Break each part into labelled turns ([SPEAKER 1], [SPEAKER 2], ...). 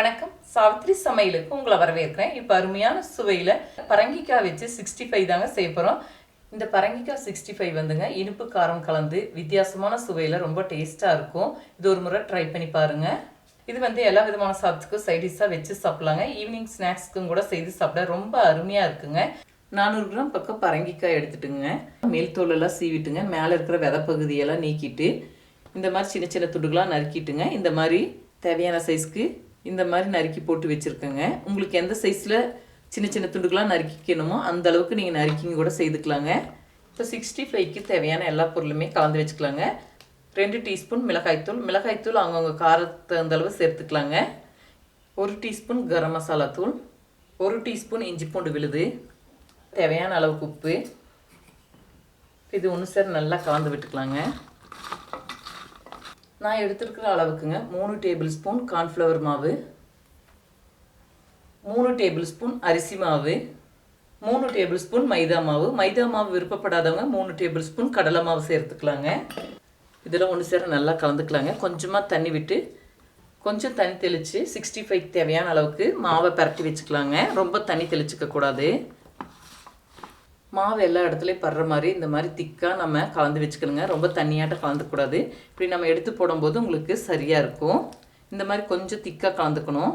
[SPEAKER 1] வணக்கம். சாவித்ரி சமையலுக்கு உங்களை வரவேற்கிறேன். இப்போ அருமையான சுவையில் பரங்கிக்காய் வச்சு சிக்ஸ்டி ஃபைவ் தாங்க செய்ய போகிறோம் இந்த பரங்கிக்காய் சிக்ஸ்டி ஃபைவ் வந்துங்க இனிப்பு காரம் கலந்து வித்தியாசமான சுவையில் ரொம்ப டேஸ்ட்டாக இருக்கும். இது ஒரு முறை ட்ரை பண்ணி பாருங்கள் இது வந்து எல்லா விதமான சாப்பிட்டுக்கும் சைடிஷாக வச்சு சாப்பிட்லாங்க. ஈவினிங் ஸ்நாக்ஸ்க்கும் கூட செய்து சாப்பிட ரொம்ப அருமையாக இருக்குங்க. நானூறு கிராம் பக்கம் பரங்கிக்காய் எடுத்துட்டுங்க. மேல் தோலெல்லாம் சீவிட்டுங்க. மேலே இருக்கிற விதை பகுதியெல்லாம் நீக்கிட்டு இந்த மாதிரி சின்ன சின்ன துண்டுகளாக நறுக்கிட்டுங்க. இந்த மாதிரி தேவையான சைஸ்க்கு இந்த மாதிரி நறுக்கி போட்டு வச்சுருக்கேங்க. உங்களுக்கு எந்த சைஸில் சின்ன சின்ன துண்டுக்கெலாம் நறுக்கிக்கணுமோ அந்த அளவுக்கு நீங்கள் நறுக்கிங்க கூட செய்துக்கலாங்க. இப்போ சிக்ஸ்டி ஃபைவ்க்கு தேவையான எல்லா பொருளுமே கலந்து வச்சுக்கலாங்க. ரெண்டு டீஸ்பூன் மிளகாய்த்தூள் மிளகாய்த்தூள் அவங்கவுங்க காரத்துக்கு தகுந்த அளவு சேர்த்துக்கலாங்க. ஒரு டீஸ்பூன் கரம் மசாலா தூள். ஒரு டீஸ்பூன் இஞ்சி பூண்டு விழுது. தேவையான அளவுக்கு உப்பு. இது ஒன்று சார் நல்லா கலந்து விட்டுக்கலாங்க. நான் எடுத்துருக்கிற அளவுக்குங்க. மூணு டேபிள் ஸ்பூன் கார்ன்ஃப்ளவர் மாவு. மூணு டேபிள் ஸ்பூன் அரிசி மாவு. மூணு டேபிள் ஸ்பூன் மைதா மாவு. மைதா மாவு விருப்பப்படாதவங்க மூணு டேபிள் ஸ்பூன் கடலை மாவு சேர்த்துக்கலாங்க. இதெல்லாம் ஒன்று சேர நல்லா கலந்துக்கலாங்க. கொஞ்சமாக தண்ணி விட்டு கொஞ்சம் தண்ணி தெளித்து சிக்ஸ்டி ஃபைவ் தேவையான அளவுக்கு மாவை பரட்டி வச்சுக்கலாங்க. ரொம்ப தண்ணி தெளிச்சிக்க கூடாது மாவு எல்லா இடத்துலையும் படுற மாதிரி இந்த மாதிரி திக்காக நம்ம கலந்து வச்சுக்கணுங்க. ரொம்ப தண்ணியாட்டம் கலந்துக்கூடாது இப்படி நம்ம எடுத்து போடும்போது உங்களுக்கு சரியாக இருக்கும். இந்த மாதிரி கொஞ்சம் திக்காக கலந்துக்கணும்.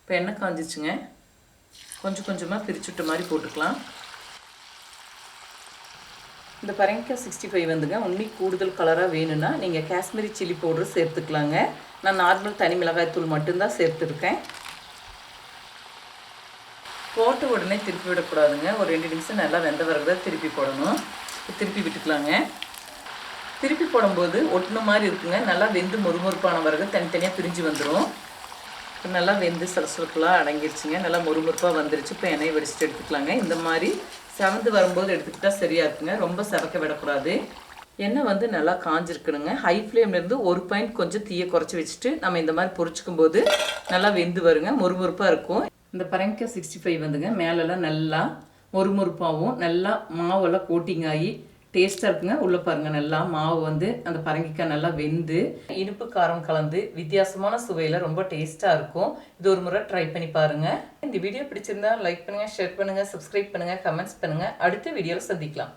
[SPEAKER 1] இப்போ எண்ணெய் காஞ்சிச்சுங்க. கொஞ்சம் கொஞ்சமாக பிரிச்சுட்ட மாதிரி போட்டுக்கலாம். இந்த பரங்கிக்காய் சிக்ஸ்டி ஃபைவ் வந்துங்க. உன்னி கூடுதல் கலராக வேணும்னா நீங்கள் காஷ்மீரி சில்லி பவுடர் சேர்த்துக்கலாங்க. நான் நார்மல் தனி மிளகாய் தூள் மட்டும்தான் சேர்த்துருக்கேன். போட்ட உடனே திருப்பி விடக்கூடாதுங்க. ஒரு ரெண்டு நிமிஷம் நல்லா வெந்த வரகு திருப்பி போடணும். திருப்பி விட்டுக்கலாங்க. திருப்பி போடும்போது ஒட்டின மாதிரி இருக்குங்க. நல்லா வெந்து மொறுமொறுப்பான வரகு தனித்தனியாக பிரிஞ்சு வந்துடும் இப்போ நல்லா வெந்து சலசலப்பெலாம் அடங்கிருச்சுங்க. நல்லா மொறுமொறுப்பாக வந்துருச்சு. இப்போ எண்ணெய் வடிச்சிட்டு எடுத்துக்கலாங்க. இந்த மாதிரி செவந்து வரும்போது எடுத்துக்கிட்டால் சரியாக இருக்குங்க. ரொம்ப செவக்க விடக்கூடாது. எண்ணெய் வந்து நல்லா காஞ்சிருக்கணுங்க. ஹை ஃப்ளேம்லேருந்து ஒரு பாயிண்ட் கொஞ்சம் தீயை குறைச்சி வச்சுட்டு நம்ம இந்த மாதிரி பொறிச்சிக்கும் போது நல்லா வெந்து வருங்க. மொறுமொறுப்பாக இருக்கும். இந்த பரங்கிக்காய் சிக்ஸ்டி ஃபைவ் வந்துங்க. மேலெல்லாம் நல்லா மொறுமொறுப்பாகவும் நல்லா மாவெல்லாம் கோட்டிங் ஆகி டேஸ்ட்டாக இருக்குங்க. உள்ளே பாருங்கள் நல்லா மாவு வந்து அந்த பரங்கிக்காய் நல்லா வெந்து இனிப்பு காரம் கலந்து வித்தியாசமான சுவையில் ரொம்ப டேஸ்ட்டாக இருக்கும். இது ஒரு முறை ட்ரை பண்ணி பாருங்கள் இந்த வீடியோ பிடிச்சிருந்தா லைக் பண்ணுங்கள் ஷேர் பண்ணுங்கள் சப்ஸ்கிரைப் பண்ணுங்கள் கமெண்ட்ஸ் பண்ணுங்கள் அடுத்த வீடியோவில் சந்திக்கலாம்.